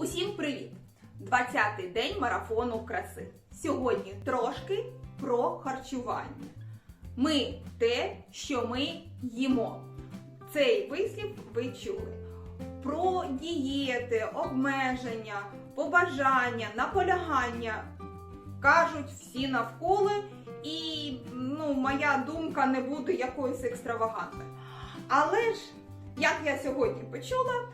Усім привіт! 20-й день марафону краси. Сьогодні трошки про харчування. Ми те, що ми їмо. Цей вислів ви чули. Про дієти, обмеження, побажання, наполягання кажуть всі навколо, і ну, моя думка не буде якоюсь екстравагантною. Але ж, як я сьогодні почула,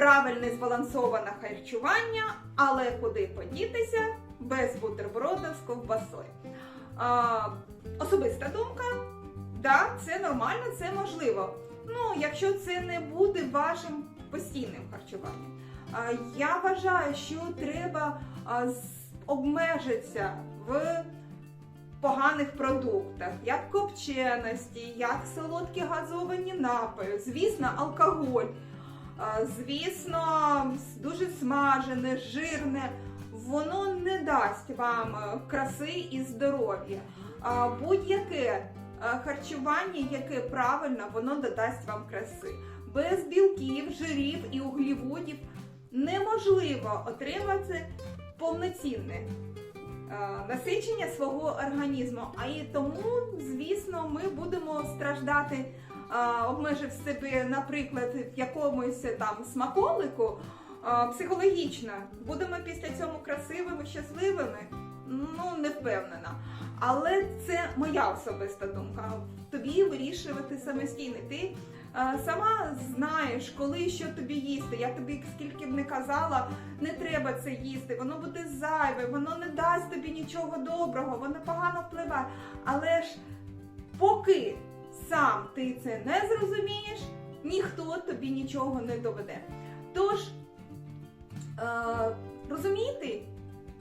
правильне збалансоване харчування, але куди подітися без бутерброда з ковбасою. А, особиста думка, да, це нормально, це можливо. Ну, якщо це не буде вашим постійним харчуванням. А, я вважаю, що треба обмежитися в поганих продуктах, як копченості, як солодкі газовані напої, звісно, алкоголь. Звісно, дуже смажене, жирне, воно не дасть вам е, краси і здоров'я. Будь-яке е, харчування, яке правильно, воно додасть вам краси. Без білків, жирів і угліводів неможливо отримати повноцінне е, насичення свого організму. А і тому, звісно, ми будемо страждати обмежив себе, наприклад, в якомусь там смаколику психологічно, будемо після цього красивими, щасливими. Ну, не впевнена. Але це моя особиста думка. Тобі вирішувати самостійно. Ти а, сама знаєш, коли що тобі їсти. Я тобі скільки б не казала, не треба це їсти, воно буде зайве, воно не дасть тобі нічого доброго, воно погано впливає. Але ж поки сам ти це не зрозумієш, ніхто тобі нічого не доведе. Тож е, розумійте,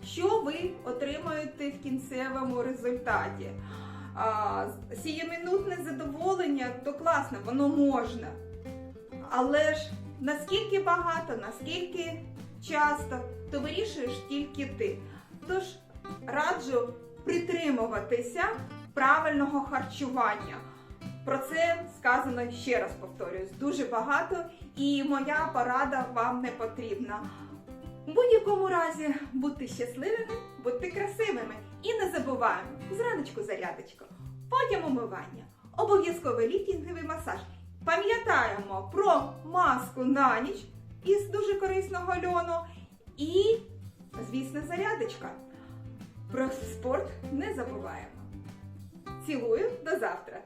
що ви отримаєте в кінцевому результаті. А, сієминутне задоволення, то класно, воно можна. Але ж наскільки багато, наскільки часто, то вирішуєш тільки ти. Тож раджу притримуватися правильного харчування. Про це сказано ще раз повторюсь, дуже багато, і моя порада вам не потрібна. У будь-якому разі будьте щасливими, будьте красивими і не забуваємо зраночку зарядочку, потім умивання, обов'язковий ліфтінговий масаж. Пам'ятаємо про маску на ніч із дуже корисного льону і, звісно, зарядочка. Про спорт не забуваємо. Цілую до завтра!